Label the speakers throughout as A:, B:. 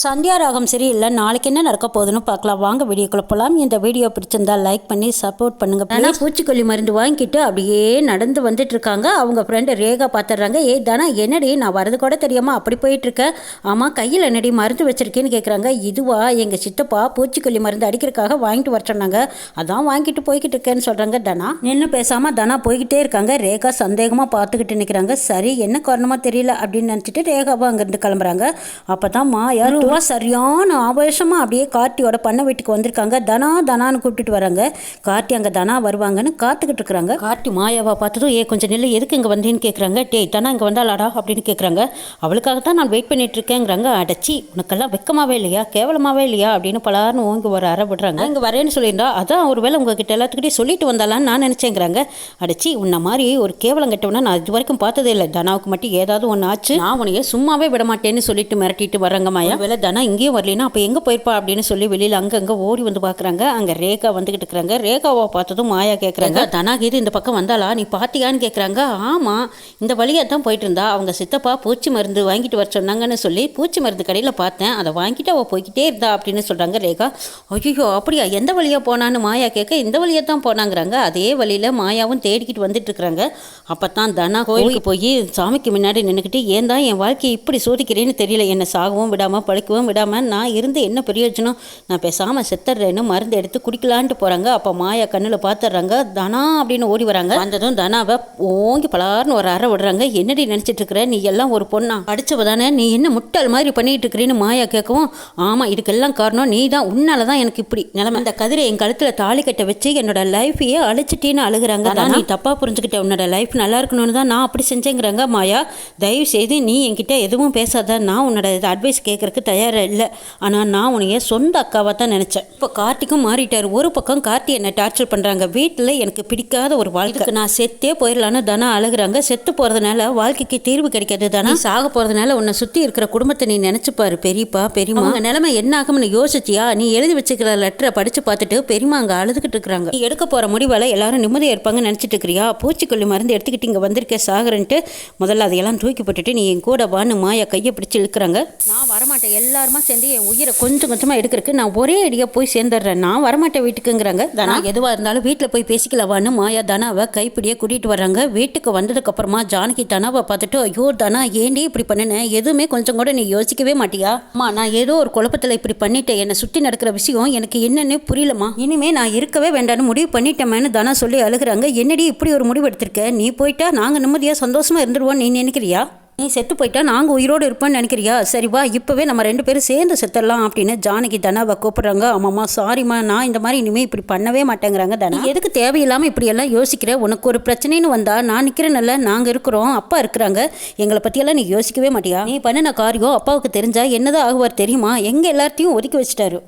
A: சந்தியா ராகம் சரியில்லை நாளைக்கு என்ன நடக்க போகுதுன்னு பார்க்கலாம். வாங்க வீடியோக்குள்ள போகலாம் இந்த வீடியோ பிடிச்சிருந்தா லைக் பண்ணி சப்போர்ட் பண்ணுங்க ஆனால் பூச்சிக்கொல்லி மருந்து வாங்கிட்டு அப்படியே நடந்து வந்துட்டு இருக்காங்க அவங்க ஃப்ரெண்டு ரேகா பார்த்துடுறாங்க ஏய் தானா என்னடி? நான் வரது கூட தெரியாம அப்படி போயிட்டு இருக்கேன் ஆமாம் கையில் என்னடி மருந்து வச்சிருக்கேன்னு கேட்குறாங்க இதுவா? எங்கள் சித்தப்பா பூச்சிக்கொல்லி மருந்து அடிக்கிறதுக்காக வாங்கிட்டு வர சொன்னாங்க. அதான் வாங்கிட்டு போய்கிட்டு இருக்கேன்னு சொல்கிறாங்க தனா. நின்று பேசாமல் தனா போய்கிட்டே இருக்காங்க. ரேகா சந்தேகமாக பார்த்துக்கிட்டு நிற்கிறாங்க சரி என்ன காரணமாக தெரியல அப்படின்னு நினச்சிட்டு ரேகாவும் அங்கேருந்து கிளம்புறாங்க. அப்போ தான் மாயா ரூபா சரியான ஆவேசமாக அப்படியே கார்த்தியோட பண்ண வீட்டுக்கு வந்திருக்காங்க. தனா தனான்னு கூப்பிட்டுட்டு வராங்க. கார்த்தி அங்கே தனா வருவாங்கன்னு காத்துக்கிட்டு இருக்கிறாங்க. கார்த்தி மாயாவை பார்த்ததும் ஏ கொஞ்சம் நெல்லு எதுக்கு இங்கே வந்தேன்னு கேட்குறாங்க டேய் தனா இங்கே வந்தாளாடா? அப்படின்னு கேட்குறாங்க அவளுக்காக தான் நான் வெயிட் பண்ணிட்டு இருக்கேங்கிறாங்க அடச்சி உனக்கெல்லாம் வெக்கமாவே இல்லையா? கேவலமாவே இல்லையா? அப்படின்னு பலாருன்னு ஓங்கி ஒரு அற விடுறாங்க இங்கே வரேன்னு சொல்லியிருந்தா அதான் ஒரு வேளை உங்ககிட்ட எல்லாத்துக்கிட்டே சொல்லிட்டு வந்தாலான்னு நான் நினச்சேங்கிறாங்க. அடச்சி உன்ன மாதிரி ஒரு கேவலம் கெட்டவனா நான் இது வரைக்கும் பார்த்ததே இல்லை. தனாவுக்கு மட்டும் ஏதாவது ஒன்று ஆச்சு. நான் உனைய சும்மாவே விட மாட்டேன்னு சொல்லிட்டு மிரட்டிட்டு வர்றாங்க மாயா. வேலை தனா இங்கேயும் வரலைன்னா அப்போ எங்கே போயிருப்பா அப்படின்னு சொல்லி வெளியில் அங்கங்கே ஓடி வந்து பார்க்குறாங்க அங்கே ரேகா வந்துகிட்டு இருக்கிறாங்க. ரேகாவை பார்த்ததும் மாயா கேட்குறாங்க தனா கீது இந்த பக்கம் வந்தாளா? நீ பாத்தியான்னு கேட்குறாங்க ஆமாம் இந்த வழியாக தான் போயிட்டு இருந்தா அவங்க சித்தப்பா பூச்சி மருந்து வாங்கிட்டு வர சொன்னாங்கன்னு சொல்லி பூச்சி மருந்து கடையில் பார்த்தேன். அதை வாங்கிட்டு அவள் போய்கிட்டே இருந்தா அப்படின்னு சொல்கிறாங்க ரேகா. ஐயோ அப்படியா? எந்த வழியாக போனான்னு மாயா கேட்க இந்த வழியாக தான் போனாங்கிறாங்க. அதே வழியில் மாயாவும் தேடிக்கிட்டு வந்துட்டு இருக்கிறாங்க. அப்போ தான் தனா கோயிலுக்கு போய் சாமிக்கு முன்னாடி நின்றுக்கிட்டு ஏன் தான் என் வாழ்க்கையை இப்படி சோதிக்கிறேன்னு தெரியல. என்னை சாகவும் விடாமல் பழிக்கவும் விடாமல் நான் இருந்து என்ன பிரயோஜனம்? நான் பேசாமல் செத்துடுறேன்னு மருந்து எடுத்து குடிக்கலான்ட்டு போகிறாங்க அப்போ மாயா கண்ணில் பார்த்துட்றாங்க தனா அப்படின்னு ஓடி வராங்க. வந்ததும் தனாவை ஓங்கி பலார்னு ஒரு அறை விடுறாங்க. என்னடி நினச்சிட்டு இருக்கிற நீ எல்லாம் ஒரு பொண்ணா? படிச்சவ தானே நீ என்ன முட்டாள் மாதிரி பண்ணிட்டு இருக்கிறேன்னு மாயா கேட்கவும் ஆமாம் இதுக்கெல்லாம் காரணம் நீ தான் உன்னால தான் எனக்கு இப்படி நிலைமை. அந்த கதிரை என் கழுத்தில் தாலி கட்ட வச்சு என்னோட லைஃபையே அழிச்சிட்டேன்னு அழுகுறாங்க அதான் நீ தப்பாக புரிஞ்சுக்கிட்ட. உன்னோட லைஃப் நல்லா இருக்கணும்னு தான் நான் அப்படி செஞ்சேங்கிறாங்க மாயா. தயவு செய்து நீ என்கிட்ட எதுவும் பேசாத. நான் உன்னோட அட்வைஸ் கேட்கறதுக்கு தயாராக இல்லை ஆனால் நான் உன்னைய சொந்த அக்காவாக தான் நினச்சேன். இப்போ கார்த்திக்கும் மாறிட்டார். ஒரு பக்கம் கார்த்தி என்னை டார்ச்சர் பண்ணுறாங்க வீட்டில் எனக்கு பிடிக்காத ஒரு வாழ்க்கைக்கு நான் செத்தே போயிடலான்னு தனா அழுகுறாங்க. செத்து போகிறதுனால வாழ்க்கைக்கு தீர்வு கிடைக்காது தானே. சாக போகிறதுனால உன்னை சுற்றி இருக்கிற குடும்பத்தை நீ நினச்சி பாரு பெரியப்பா பெரியம்மா. உங்க நிலைமை என்ன ஆகும்னு யோசிச்சியா? நீ எழுதி வச்சுக்கிற லெட்டரை படித்து பார்த்துட்டு பெரியம்மா அங்கே அழுதுகிட்டு இருக்கிறாங்க. நீ எடுக்க போகிற முடிவால் எல்லாரும் நிம்மதியாக இருப்பாங்கன்னு நினச்சிட்டு இருக்கிறியா? பூச்சிக்கொல்லி மருந்து எடுத்துக்கிட்டு இங்கே வந்திருக்க சாகரன்ட்டு முதல்ல அதையெல்லாம் தூக்கி போட்டுட்டு நீ என் கூட வான்னு மாயா கையை பிடிச்சி இழுக்கிறாங்க. நான் வரமாட்டேன். எல்லாருமா சேர்ந்து என் உயிரை கொஞ்சம் கொஞ்சமாக எடுக்கிறதுக்கு நான் ஒரே அடியாக போய் சேர்ந்துடுறேன். நான் வரமாட்டேன் வீட்டுக்குங்கிறாங்க. தனா எதுவாக இருந்தாலும் வீட்டில் போய் பேசிக்கலவான்னு மாயா தனாவை கைப்பிடியே கூட்டிகிட்டு வர்றாங்க. வீட்டுக்கு வந்ததுக்கப்புறமா ஜானகி தனாவை பார்த்துட்டு ஐயோ தனா ஏண்டி இப்படி பண்ணினேன் எதுவுமே கொஞ்சம் கூட நீ யோசிக்கவே மாட்டியா? அம்மா நான் ஏதோ ஒரு குழப்பத்தில் இப்படி பண்ணிட்டேன். என்னை சுற்றி நடக்கிற விஷயம் எனக்கு என்னன்னே புரியலம்மா. இனிமே நான் இருக்கவே வேண்டாம்னு முடிவு பண்ணிட்டேமேன்னு தனா சொல்லி அழுகுறாங்க. என்னடி இப்படி ஒரு முடிவு எடுத்திருக்க? நீ போயிட்டா நாங்கள் நிம்மதியாக சந்தோஷமா இருந்துருவோம் நீ நினைக்கிறியா? நீ செத்து போயிட்டா நாங்கள் உயிரோடு இருப்போம்னு நினைக்கிறியா? சரி வா இப்போவே நம்ம ரெண்டு பேரும் சேர்ந்து செத்துடலாம் அப்படின்னு ஜானகி தனாவை கூப்பிட்றாங்க. ஆமாம்மா சாரிம்மா நான் இந்த மாதிரி இனிமேல் இப்படி பண்ணவே மாட்டேங்கிறாங்க தனா. எதுக்கு தேவையில்லாமல் இப்படி எல்லாம் யோசிக்கிற? உனக்கு ஒரு பிரச்சனைன்னு வந்தால் நான் நிற்கிறேன்ல நாங்கள் இருக்கிறோம் அப்பா இருக்கிறாங்க. எங்களை பற்றியெல்லாம் நீ யோசிக்கவே மாட்டியா? நீ பண்ணின காரியம் அப்பாவுக்கு தெரிஞ்சால் என்னதான் ஆகுவார் தெரியுமா? எங்கள் எல்லாத்தையும் ஒதுக்கி வச்சிட்டாரு.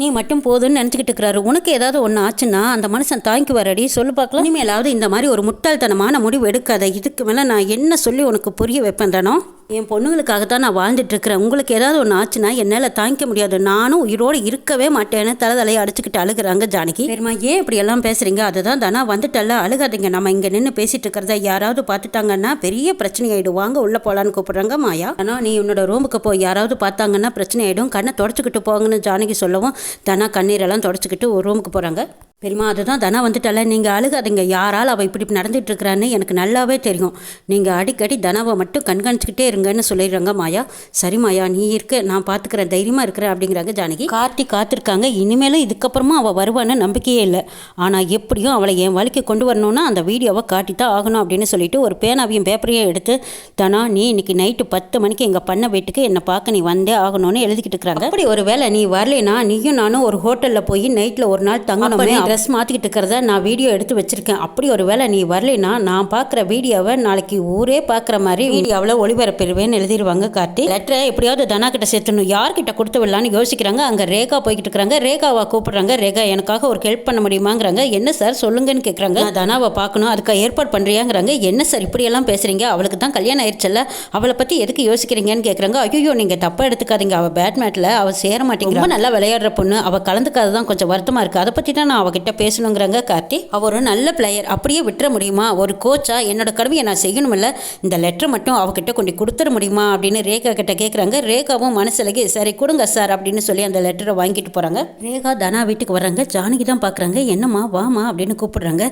A: நீ மட்டும் போதுன்னு நினச்சிக்கிட்டு இருக்கிறாரு. உனக்கு ஏதாவது ஒன்று ஆச்சுன்னா அந்த மனுஷன் தாங்கி வரடி சொல்லு பார்க்கலாம். இனிமேலாவது இந்த மாதிரி ஒரு முட்டாள்தனமான முடிவு எடுக்காத. இதுக்கு மேலே நான் என்ன சொல்லி உனக்கு புரிய வைப்பேன் தானோ என் பொண்ணுங்களுக்காக தான் நான் வாழ்ந்துட்டுருக்கிறேன் உங்களுக்கு ஏதாவது ஒன்று ஆச்சுன்னா என்னால் தாங்கிக்க முடியாது. நானும் உயிரோடு இருக்கவே மாட்டேன்னு தலை தலையை அடிச்சுக்கிட்டு அழுகுறாங்க ஜானகி. சரிம்மா ஏன் இப்படி எல்லாம் பேசுகிறீங்க அதுதான் தானா வந்துட்டல்ல அழுகாதீங்க. நம்ம இங்கே நின்று பேசிகிட்டு இருக்கிறத யாராவது பார்த்துட்டாங்கன்னா பெரிய பிரச்சனை ஆயிடும் வாங்க உள்ளே போகலான்னு கூப்பிட்றாங்க மாயா. ஆனால் நீ உன்னோட ரூமுக்கு போய் யாராவது பார்த்தாங்கன்னா பிரச்சனை ஆகிடும் கண்ணை தொடச்சிக்கிட்டு போங்கன்னு ஜானகி சொல்லவும் தனா கண்ணீரெல்லாம் தொடச்சிக்கிட்டு ஒரு ரூமுக்கு போகிறாங்க பெரியம்மா அதுதான் தனா வந்துட்டால நீங்கள் அழுகாதீங்க. யாரால் அவள் இப்படி நடந்துட்டு இருக்கிறான்னு எனக்கு நல்லாவே தெரியும். நீங்கள் அடிக்கடி தனாவை மட்டும் கண்காணிச்சுக்கிட்டே இருங்கன்னு சொல்லிடுறாங்க மாயா. சரி மாயா நீ இருக்க. நான் பார்த்துக்கிறேன் தைரியமாக இருக்கிறேன் அப்படிங்கிறாங்க ஜானகி. கார்த்தி காத்திருக்காங்க. இனிமேலும் இதுக்கப்புறமா அவள் வருவான்னு நம்பிக்கையே இல்லை. ஆனால் எப்படியும் அவளை என் வாழ்க்கை கொண்டு வரணும்னா அந்த வீடியோவை காட்டி தான் ஆகணும் அப்படின்னு சொல்லிட்டு ஒரு பேனாவையும் பேப்பரையும் எடுத்து தனா நீ இன்னைக்கு நைட்டு பத்து மணிக்கு எங்கள் பண்ண வீட்டுக்கு என்னை பார்க்க நீ வந்தே ஆகணும்னு எழுதிக்கிட்டு இருக்கிறாங்க. அப்படி ஒரு வேளை நீ வரலைனா நீயும் நானும் ஒரு ஹோட்டலில் போய் நைட்டில் ஒரு நாள் தங்கணுமே ட்ரெஸ் மாற்றிக்கிட்டு இருக்கிறத நான் வீடியோ எடுத்து வச்சுருக்கேன். அப்படி ஒரு வேளை நீ வரலைனா நான் பார்க்குற வீடியோவை நாளைக்கு ஊரே பார்க்குற மாதிரி வீடியோவில் ஒளிபரப்பிடுவேன்னு எழுதிடுவாங்க கார்த்தி. லெட்டரை எப்படியாவது தனா கிட்ட சேர்த்தணும் யார்கிட்ட கொடுத்து விடலான்னு யோசிக்கிறாங்க. அங்கே ரேகா போய்கிட்டு இருக்கிறாங்க ரேகாவை கூப்பிடுறாங்க. ரேகா எனக்காக ஒரு ஹெல்ப் பண்ண முடியுமாங்கிறாங்க. என்ன சார் சொல்லுங்கன்னு கேட்குறாங்க நான் தனாவை பார்க்கணும். அதுக்கு ஏற்பாடு பண்ணுறியாங்கிறாங்க என்ன சார் இப்படியெல்லாம் பேசுகிறீங்க அவளுக்கு தான் கல்யாணம் ஆயிடுச்சல்ல அவளை பற்றி எதுக்கு யோசிக்கிறீங்கன்னு கேட்குறாங்க ஐயோ நீங்கள் தப்பாக எடுத்துக்காதீங்க. அவள் பேட்மேட்டில் அவள் சேர மாட்டேங்கிறா. ரொம்ப நல்லா விளையாடுற பொண்ணு. அவள் கலந்துக்காது தான் கொஞ்சம் வருத்தமாக இருக்குது அதை பற்றி தான் நான் அவகிட்ட அவங்கக்கிட்ட பேசணுங்கிறாங்க கார்த்தி. அவர் ஒரு நல்ல பிளேயர் அப்படியே விட்டுற முடியுமா? ஒரு கோச்சா என்னோட கடமையை நான் செய்யணுமில்ல. இந்த லெட்டர் மட்டும் அவகிட்ட கொண்டு கொடுத்துட முடியுமா? அப்படின்னு ரேகா கிட்ட கேட்குறாங்க ரேகாவும் மனசுலகி சரி கொடுங்க சார் அப்படின்னு சொல்லி அந்த லெட்டரை வாங்கிட்டு போகிறாங்க ரேகா தனா வீட்டுக்கு வர்றாங்க ஜானகி தான் பார்க்குறாங்க என்னம்மா வாமா அப்படின்னு கூப்பிடுறாங்க.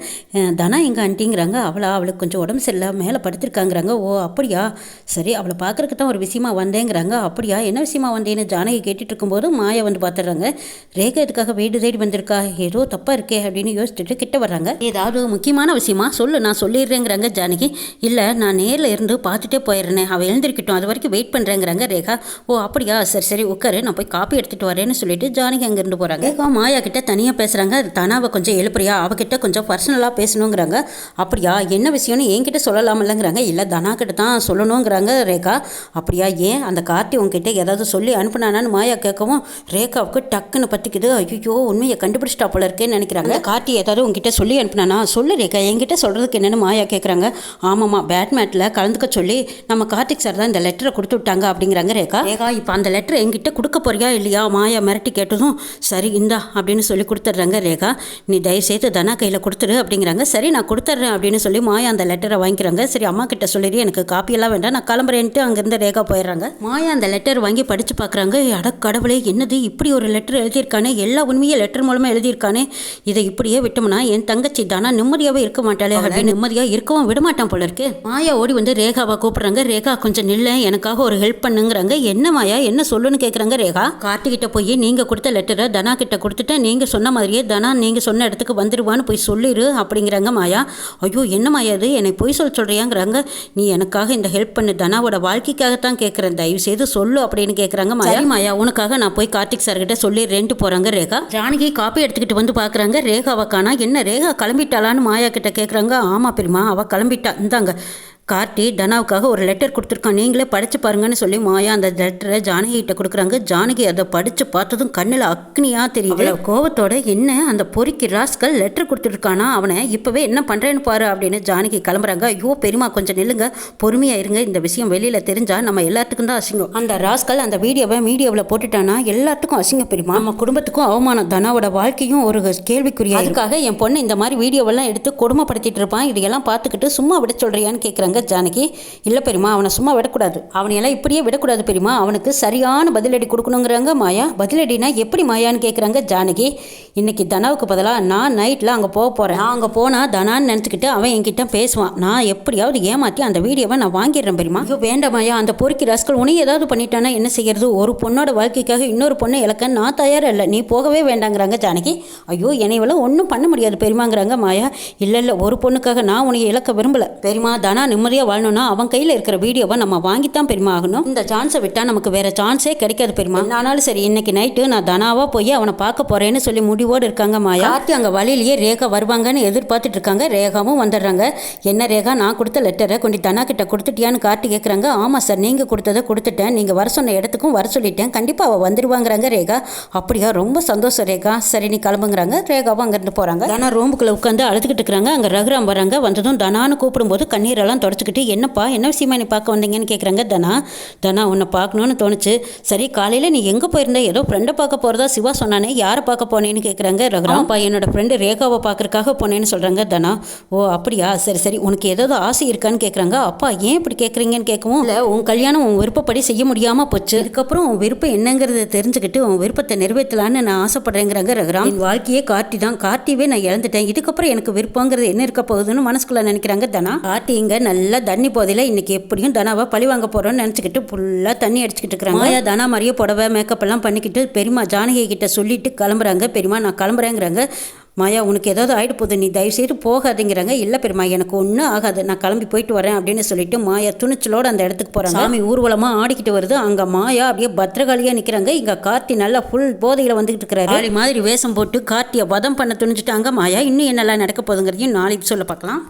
A: தனா எங்கள் ஆண்டிங்கிறாங்க. அவளா அவளுக்கு கொஞ்சம் உடம்பு சரியில்லை. மேலே படுத்திருக்காங்கிறாங்க. ஓ அப்படியா? சரி அவளை பார்க்கறதுக்கு தான் ஒரு விஷயமா வந்தேங்கிறாங்க. அப்படியா? என்ன விஷயமா வந்தேன்னு? ஜானகி கேட்டுட்டு இருக்கும்போது மாயா வந்து பார்த்துடுறாங்க ரேகா இதுக்காக வீடு தேடி வந்திருக்கா? ஏதோ தப்பாக இருக்கே அப்படின்னு யோசிச்சுட்டு கிட்ட வர்றாங்க. ஏதாவது முக்கியமான விஷயமா சொல்லு நான் சொல்லிடுறேங்கிறாங்க ஜானகி. இல்லை நான் நேரில் இருந்து பார்த்துட்டே போயிடுறேன். அவள் எழுந்திருக்கட்டும் அது வரைக்கும் வெயிட் பண்ணுறேங்கிறாங்க ரேகா. ஓ அப்படியா? சரி சரி உட்காரு. நான் போய் காப்பி எடுத்துகிட்டு வரேன்னு சொல்லிட்டு ஜானகி அங்கேருந்து போகிறாங்க ரேகா மாயா கிட்ட தனியாக பேசுகிறாங்க தனாவை கொஞ்சம் எழுப்புறியா? அவகிட்ட கொஞ்சம் பர்சனலாக பேசணுங்கிறாங்க. அப்படியா? என்ன விஷயம்னு என்கிட்ட சொல்லலாமில்லங்கிறாங்க. இல்லை தனா கிட்ட தான் சொல்லணுங்கிறாங்க ரேகா. அப்படியா ஏன்? அந்த கார்த்தி உங்ககிட்ட ஏதாவது சொல்லி அனுப்புனானான்னு மாயா கேட்கவும் ரேகாவுக்கு டக்குன்னு பற்றிக்குது ஐயோ உண்மையை கண்டுபிடிச்சிட்டா போல இருக்கேன்னு நினைக்கிறாங்க. கார்த்தி ஏதாவது உங்ககிட்ட சொல்லி அனுப்புனானா? சொல்லு ரேகா என்கிட்ட சொல்கிறதுக்கு என்னென்னு மாயா கேட்குறாங்க ஆமாம்மா பேட்மேட்டில் கலந்துக்க சொல்லி நம்ம கார்த்திக் சார் தான் இந்த லெட்டரை கொடுத்து விட்டாங்க அப்படிங்கிறாங்க ரேகா. ரேகா இப்போ அந்த லெட்டரை என்கிட்ட கொடுக்க போறியா இல்லையா? மாயா மிரட்டி கேட்டதும் சரி இந்தா அப்படின்னு சொல்லி கொடுத்துட்றாங்க ரேகா. நீ தயவுசெய்து தனா கையில் கொடுத்துரு அப்படிங்கிறாங்க. சரி நான் கொடுத்துட்றேன் அப்படின்னு சொல்லி மாயா அந்த லெட்டரை வாங்கிக்கிறாங்க. சரி அம்மா கிட்ட சொல்லிடு எனக்கு காப்பியெல்லாம் வேண்டாம். நான் கிளம்புறேன்ட்டு அங்கேருந்து ரேகா போயிடுறாங்க. மாயா அந்த லெட்டர் வாங்கி படித்து பார்க்குறாங்க அட கடவுளே என்னது இப்படி ஒரு லெட்டர் எழுதியிருக்கானே? எல்லா உண்மையும் லெட்டர் மூலமாக எழுதியிருக்கானே? இதை இப்படியே விட்டோம்னா என் தங்கச்சி தானா நிம்மதியாகவே இருக்க மாட்டாளே. அப்படின்னு நிம்மதியாக இருக்கவும் விட மாட்டான் போல இருக்கு. மாயா ஓடி வந்து ரேகாவை கூப்பிடுறாங்க. ரேகா கொஞ்சம் நில்ல. எனக்காக ஒரு ஹெல்ப் பண்ணுங்கிறாங்க. என்ன மாயா? என்ன சொல்லுன்னு கேட்குறாங்க ரேகா. கார்த்திகிட்ட போய் நீங்கள் கொடுத்த லெட்டரை தனா கிட்ட கொடுத்துட்டு நீங்கள் சொன்ன மாதிரியே தனா நீங்கள் சொன்ன இடத்துக்கு வந்துடுவான்னு போய் சொல்லிடு அப்படிங்கிறாங்க மாயா. ஐயோ என்ன மாயா இது? என்னை பொய் சொல்ல சொல்கிறியாங்கிறாங்க நீ எனக்காக இந்த ஹெல்ப் பண்ணு. தனாவோட வாழ்க்கைக்காகத்தான் கேட்குறேன் தயவு செய்து சொல்லு அப்படின்னு கேட்குறாங்க மாயா. "சரி. மாயா உனக்காக நான் போய் கார்த்திக் சார் கிட்ட சொல்லி ரெண்டு போகிறாங்க ரேகா. ஜானகி காப்பி எடுத்துக்கிட்டு வந்து பார்க்குறாங்க ரேகாவை காணா. என்ன ரேகா கிளம்பிட்டாளான்னு மாயா கிட்ட கேட்குறாங்க ஆமாம் பெரியமா அவள் கிளம்பிட்டா. இந்தாங்க. கார்த்தி தனாவுக்காக ஒரு லெட்டர் கொடுத்துருக்கான். நீங்களே படிச்சு பாருங்கன்னு சொல்லி மாயா அந்த லெட்டரை ஜானகி கிட்ட கொடுக்குறாங்க. ஜானகி அதை படிச்சு பார்த்ததும் கண்ணில் அக்னியா தெரியுது. கோவத்தோட என்ன அந்த பொறிக்கு ராஸ்கல் லெட்டர் கொடுத்துருக்கானா அவனை இப்பவே என்ன பண்றேன்னு பாரு அப்படின்னு ஜானகி கிளம்புறாங்க. ஐயோ பெரியமா கொஞ்சம் நில்லுங்க. பொறுமையா இருங்க. இந்த விஷயம் வெளியில தெரிஞ்சா நம்ம எல்லாத்துக்கும் தான் அசிங்கம். அந்த ராஸ்கல் அந்த வீடியோவை மீடியாவில் போட்டுட்டானா? எல்லாத்துக்கும் அசிங்கம் பெரியமா நம்ம குடும்பத்துக்கும் அவமானம். தனாவோட வாழ்க்கையும் ஒரு கேள்விக்குறியா அதுக்காக என் பொண்ணு இந்த மாதிரி வீடியோவெல்லாம் எடுத்து கொடுமைப்படுத்திட்டு இருப்பான். இதையெல்லாம் பார்த்துக்கிட்டு சும்மா விட சொல்றியான்னு கேட்குறாங்க ஜானகி இல்லை பெரியமா அவனை சும்மா விடக்கூடாது. அவனையெல்லாம் இப்படியே விடக்கூடாது பெரியமா அவனுக்கு சரியான பதிலடி கொடுக்கணுங்கிறாங்க மாயா. பதிலடினா எப்படி மாயான்னு கேட்குறாங்க ஜானகி. இன்னைக்கு தனாவுக்கு பதிலாக நான் நைட்டில் அங்கே போக போகிறேன் நான் அங்கே போனால் தனான்னு நினச்சிக்கிட்டு அவன் என்கிட்ட பேசுவான். நான் எப்படியாவது ஏமாற்றி அந்த வீடியோவை நான் வாங்கிடுறேன் பெரியமா ஐயோ வேண்டாம் மாயா. அந்த பொறுக்கி ரஸ்கள் உனி ஏதாவது பண்ணிட்டானா? என்ன செய்யறது? ஒரு பொண்ணோட வாழ்க்கைக்காக இன்னொரு பொண்ணை இழக்க நான் தயாராக இல்லை. நீ போகவே வேண்டாங்கிறாங்க ஜானகி. ஐயோ என்னைவெல்லாம் ஒன்றும் பண்ண முடியாது பெரியமாங்கிறாங்க மாயா. இல்லை இல்லை ஒரு பொண்ணுக்காக நான் உன்னை இழக்க விரும்பலை. பெரியமா தனா நிம்மதியாக வாழணும்னா அவன் கையில் இருக்கிற வீடியோவை நம்ம வாங்கித்தான் பெருமா ஆகணும். இந்த சான்ஸை விட்டால் நமக்கு வேற சான்ஸே கிடைக்காது பெருமா. ஆனாலும் சரி இன்னைக்கு நைட்டு நான் தனாவாக போய் அவனை பார்க்க போறேன்னு சொல்லி முடிவோடு இருக்காங்க மாயா. கார்த்தி அங்கே வழியிலேயே ரேகா வருவாங்கன்னு எதிர்பார்த்துட்டு இருக்காங்க. ரேகாவும் வந்துடுறாங்க. என்ன ரேகா நான் கொடுத்த லெட்டரை கொண்டு தனா கிட்ட கொடுத்துட்டியான்னு கார்த்தி கேட்குறாங்க ஆமாம் சார் நீங்கள் கொடுத்ததை கொடுத்துட்டேன். நீங்கள் வர சொன்ன இடத்துக்கும் வர சொல்லிட்டேன். கண்டிப்பாக அவள் வந்துடுவாங்கிறாங்க ரேகா. அப்படியா ரொம்ப சந்தோஷம் ரேகா. சரி நீ கிளம்புங்கிறாங்க. ரேகாவும் அங்கேருந்து போகிறாங்க தனா ரூமுக்குள்ளே உட்காந்து அழுதுகிட்டு இருக்கிறாங்க. அங்கே ரகுராம் வராங்க. வந்ததும் தனான்னு கூப்பிடும்போது கண்ணீரெல்லாம் தொடச்சிக்கிட்டு என்னப்பா என்ன விஷயமா நீ பார்க்க வந்தீங்கன்னு கேட்குறாங்க தனா. தனா உன்னை பார்க்கணுன்னு தோணுச்சு. சரி காலையில் நீ எங்கே போயிருந்த? ஏதோ ஃப்ரெண்டை பார்க்க போகிறதா சிவா சொன்னானே யாரை பார்க்க போனேன்னு கேட்குறாங்க ரகுராம்ப்பா என்னோட ஃப்ரெண்டு ரேகாவை பார்க்கறக்காக போனேன்னு சொல்கிறாங்க தனா. ஓ அப்படியா? சரி சரி. உனக்கு ஏதாவது ஆசை இருக்கான்னு கேட்குறாங்க அப்பா ஏன் இப்படி கேட்குறீங்கன்னு கேட்கவும் இல்லை. உன் கல்யாணம் உன் விருப்பப்படி செய்ய முடியாமல் போச்சு. இதுக்கப்புறம் உன் விருப்பம் என்னங்கிறத தெரிஞ்சுக்கிட்டு உன் விருப்பத்தை நிறைவேற்றலான்னு நான் ஆசைப்படுறேங்கிறாங்க ரகுராம். என் வாழ்க்கையே கார்த்தி தான். கார்த்தியவே நான் இழந்துட்டேன். இதுக்கப்புறம் எனக்கு விருப்பங்கிறது என்ன இருக்க போகுதுன்னு மனசுக்குள்ள நினைக்கிறாங்க தனா. கார்த்தி இங்க நல்லா தண்ணி போதையில இன்னைக்கு எப்படியும் தனாவை பழி வாங்க போறோம்னு நினச்சிக்கிட்டு ஃபுல்லாக தண்ணி அடிச்சுக்கிட்டு இருக்கிறாங்க. மாயா தனா மாதிரியே புடவை மேக்கப் எல்லாம் பண்ணிக்கிட்டு பெரியமா ஜானகி கிட்ட சொல்லிட்டு கிளம்புறாங்க. பெரியமா நான் கிளம்புறேங்கிறாங்க. மாயா உனக்கு ஏதாவது ஆயிட்டு போகுது நீ தயவு செய்து போகாதீங்கிறாங்க. இல்லை பெருமா எனக்கு ஒன்றும் ஆகாது. நான் கிளம்பி போயிட்டு வரேன் அப்படின்னு சொல்லிட்டு மாயா துணிச்சலோட அந்த இடத்துக்கு போகிறாங்க சாமி ஊர்வலமாக ஆடிக்கிட்டு வருது. அங்கே மாயா அப்படியே பத்திரகாளியாக நிற்கிறாங்க இங்கே கார்த்தி நல்லா ஃபுல் போதையில் வந்துகிட்டு இருக்கிறாரு. ஆளி மாதிரி வேஷம் போட்டு கார்த்தியை வதம் பண்ண துணிஞ்சிட்டாங்க மாயா. இன்னும் என்னெல்லாம் நடக்க போகுதுங்கிறதையும் நாளைக்கு சொல்ல பார்க்கலாம்.